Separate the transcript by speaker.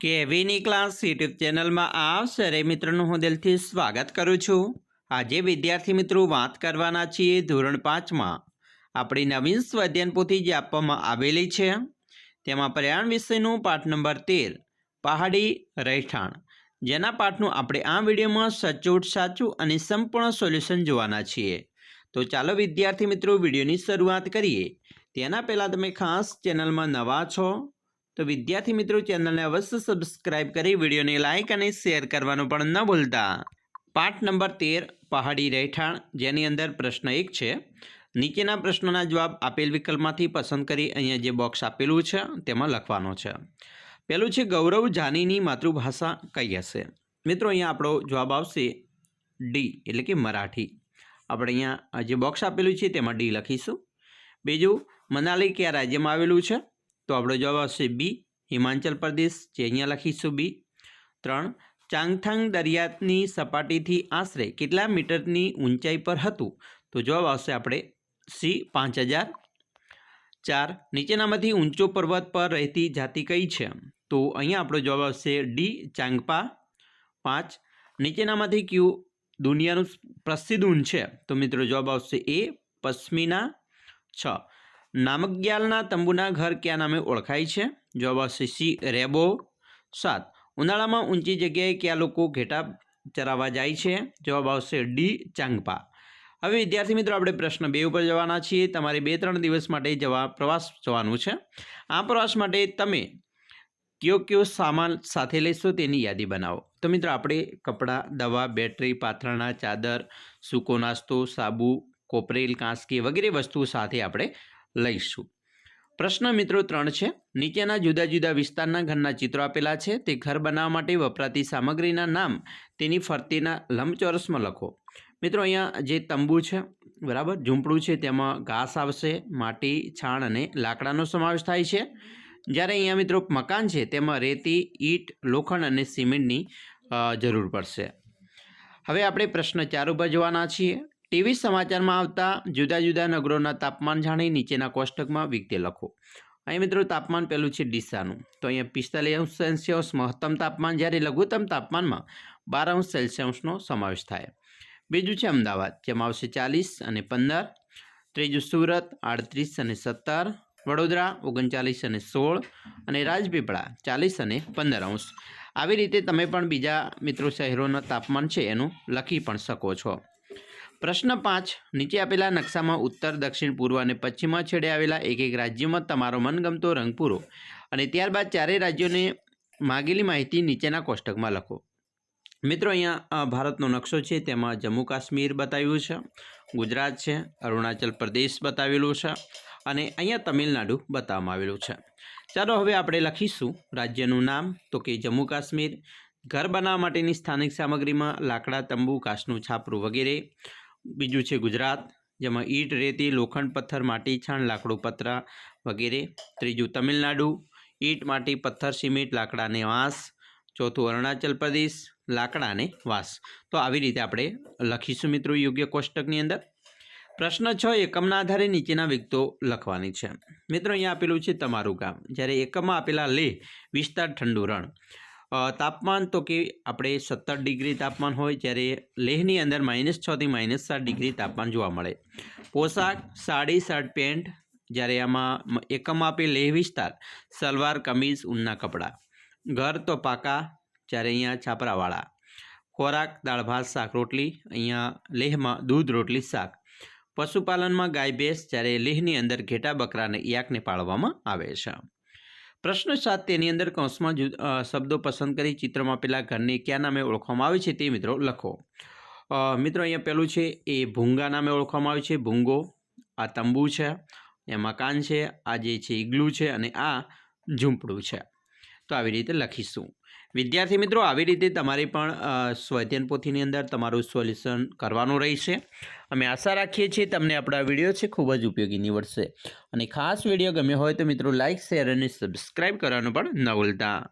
Speaker 1: કેવીની class YouTube ચેનલમાં આપ સરે મિત્રોનું હું દિલથી સ્વાગત કરું છું. આજે વિદ્યાર્થી મિત્રો વાત કરવાના છીએ ધોરણ પાંચમાં. આપણી નવીન સ્વાધ્યાયન પોથી જે આપવામાં આવેલી છે, તેમાં પ્રયાણ વિષયનું પાઠ નંબર તેર, પહાડી રહેઠાણ. જેના પાઠનું આપણે આ વિડીયોમાં સચોટ, સાચું અને સંપૂર્ણ સોલ્યુશન જોવાના છીએ. તો ચાલો વિદ્યાર્થી મિત્રો વિડીયોની શરૂઆત કરીએ. તેના પહેલાં તમે ખાસ ચેનલમાં નવા છો તો વિદ્યાર્થી મિત્રો ચેનલને અવશ્ય સબસ્ક્રાઇબ કરી વિડીયોને લાઇક અને શેર કરવાનું પણ ન ભૂલતા. પાઠ નંબર તેર, પહાડી રહેઠાણ, જેની અંદર પ્રશ્ન એક છે. નીચેના પ્રશ્નોના જવાબ આપેલ વિકલ્પમાંથી પસંદ કરી અહીંયા જે બોક્સ આપેલું છે, તેમાં લખવાનો છે. પહેલું છે, ગૌરવ જાનીની માતૃભાષા કઈ હશે? મિત્રો, અહીંયા આપણો જવાબ આવશે ડી એટલે કે મરાઠી. આપણે અહીંયા જે બોક્સ આપેલું છે તેમાં ડી લખીશું. બીજું, મનાલી કયા રાજ્યમાં આવેલું છે? તો આપણો જવાબ આવશે બી. હિમાચલ પ્રદેશ જે અહીંયા લખીશું બી. ત્રણ, ચાંગથાંગ દરિયાની સપાટીથી આશરે કેટલા મીટરની ઊંચાઈ પર હતું? તો જવાબ આવશે આપણે સી, પાંચ હજાર. ચાર, નીચેનામાંથી ઊંચો પર્વત પર રહેતી જાતિ કઈ છે? તો અહીંયા આપણો જવાબ આવશે ડી ચાંગપા પાંચ, નીચેનામાંથી કયું દુનિયાનું પ્રસિદ્ધ ઊન છે? તો મિત્રો જવાબ આવશે એ, પશ્મિના. છ નામગ્યાલના તંબુના ઘર ક્યાં નામે ઓળખાય છે? જવાબ આવશે સી, રેબો સાત. ઉનાળામાં ઊંચી જગ્યાએ ક્યાં લોકો ઘેટા ચરાવવા જાય છે? જવાબ આવશે ડી, ચાંગપા. હવે વિદ્યાર્થી મિત્રો, આપણે પ્રશ્ન બે ઉપર જવાના છીએ. તમારે બે, ત્રણ દિવસ માટે જવા પ્રવાસ જવાનું છે. આ પ્રવાસ માટે તમે કયો કયો સામાન સાથે લેશો તેની યાદી બનાવો. તો મિત્રો, આપણે કપડાં, દવા, બેટરી, પાથરણા, ચાદર, સૂકો નાસ્તો, સાબુ, કોપરેલ, કાંસકી વગેરે વસ્તુઓ સાથે આપણે લઈશું. પ્રશ્ન મિત્રો ત્રણ છે. નીચેના જુદા જુદા વિસ્તારના ઘરના ચિત્રો આપેલા છે. તે ઘર બનાવવા માટે વપરાતી સામગ્રીના નામ તેની ફરતીના લંબચોરસમાં લખો. મિત્રો અહીંયા જે તંબુ છે, બરાબર? ઝૂંપડું છે, તેમાં ઘાસ આવશે, માટી, છાણ અને લાકડાનો સમાવેશ થાય છે. જ્યારે અહીંયા મિત્રો મકાન છે, તેમાં રેતી, ઈંટ, લોખંડ અને સિમેન્ટની જરૂર પડશે. હવે આપણે પ્રશ્ન ચાર ઉપર જવાના છીએ. ટીવી સમાચારમાં આવતા જુદા જુદા નગરોના તાપમાન જાણી નીચેના કોષ્ટકમાં વિગતે લખો. અહીં મિત્રો તાપમાન પહેલું છે ડીસાનું. તો અહીંયા પિસ્તાલીસ સેલ્સિયસ મહત્તમ તાપમાન, જ્યારે લઘુત્તમ તાપમાનમાં બાર અંશ સેલ્સિયસનો સમાવેશ થાય. બીજું છે અમદાવાદ, જેમાં આવશે ચાલીસ અને પંદર. ત્રીજું સુરત, આડત્રીસ અને સત્તર. વડોદરા, ઓગણચાલીસ અને સોળ. અને રાજપીપળા, ચાલીસ અને પંદર અંશ. આવી રીતે તમે પણ બીજા મિત્રો શહેરોના તાપમાન છે એનું લખી પણ શકો છો. પ્રશ્ન પાંચ. નીચે આપેલા નકશામાં ઉત્તર, દક્ષિણ, પૂર્વ અને પશ્ચિમમાં છેડે આવેલા એક એક રાજ્યમાં તમારો મનગમતો રંગ પૂરો. અને ત્યારબાદ ચારેય રાજ્યોને માગેલી માહિતી નીચેના કોષ્ટકમાં લખો. મિત્રો, અહીંયા ભારતનો નકશો છે. તેમાં જમ્મુ કાશ્મીર બતાવ્યું છે, ગુજરાત છે, અરુણાચલ પ્રદેશ બતાવેલું છે અને અહીંયા તમિલનાડુ બતાવવામાં આવેલું છે. ચાલો હવે આપણે લખીશું રાજ્યનું નામ. તો કે જમ્મુ કાશ્મીર. ઘર બનાવવા માટેની સ્થાનિક સામગ્રીમાં લાકડા, તંબુ કાચનું છાપરું વગેરે. બીજું છે ગુજરાત, જેમાં ઈંટ, રેતી, લોખંડ પથ્થર, માટી, છાણ, લાકડું, પતરા વગેરે. ત્રીજું તમિલનાડુ, ઈંટ, માટી, પથ્થર, સિમેન્ટ લાકડાને વાંસ. ચોથું અરુણાચલ પ્રદેશ લાકડાને વાંસ. તો આવી રીતે આપણે લખીશું મિત્રો યોગ્ય કોષ્ટકની અંદર. પ્રશ્ન છ, એકમના આધારે નીચેના વિગતો લખવાની છે. મિત્રો, અહીંયા આપેલું છે તમારું ગામ જ્યારે એકમમાં આપેલા લેહ, વિસ્તાર, ઠંડુ રણ. તાપમાન તો કે આપણે સત્તર ડિગ્રી તાપમાન હોય જ્યારે લેહની અંદર માઇનસ છથી માઇનસ સાત ડિગ્રી તાપમાન જોવા મળે. પોશાક સાડી શર્ટ પેન્ટ, જ્યારે આમાં એકમ આપે લેહ વિસ્તાર, સલવાર કમીઝ ઊનના કપડાં. ઘર તો પાકા, જ્યારે અહીંયા છાપરાવાળા. ખોરાક, દાળ ભાત, શાક, રોટલી, અહીંયા લેહમાં દૂધ, રોટલી, શાક. પશુપાલનમાં ગાય, ભેંસ, જ્યારે લેહની અંદર ઘેટા બકરાને યાકને પાળવામાં આવે છે. પ્રશ્ન સાત તેની અંદર કૌંસમાં શબ્દો પસંદ કરી ચિત્રમાં પેલા ઘરને કયા નામે ઓળખવામાં આવે છે તે મિત્રો લખો. મિત્રો અહીંયા પેલું છે, એ ભૂંગા નામે ઓળખવામાં આવે છે, ભૂંગો, આ તંબુ છે એ મકાન છે, આ જે છે ઈગલું છે અને આ ઝૂંપડું છે. તો આવી રીતે લખીશું. વિદ્યાર્થી મિત્રો, આવી રીતે તમારી પણ સ્વધ્યન પોથીની અંદર તમારું સોલ્યુશન કરવાનું રહેશે. અમે આશા રાખીએ છીએ તમને આપણા વીડિયો છે ખૂબ જ ઉપયોગી નીવડશે અને ખાસ વીડિયો ગમ્યો હોય તો મિત્રો લાઇક શેર અને સબસ્ક્રાઈબ કરવાનું પણ ન ભૂલતા.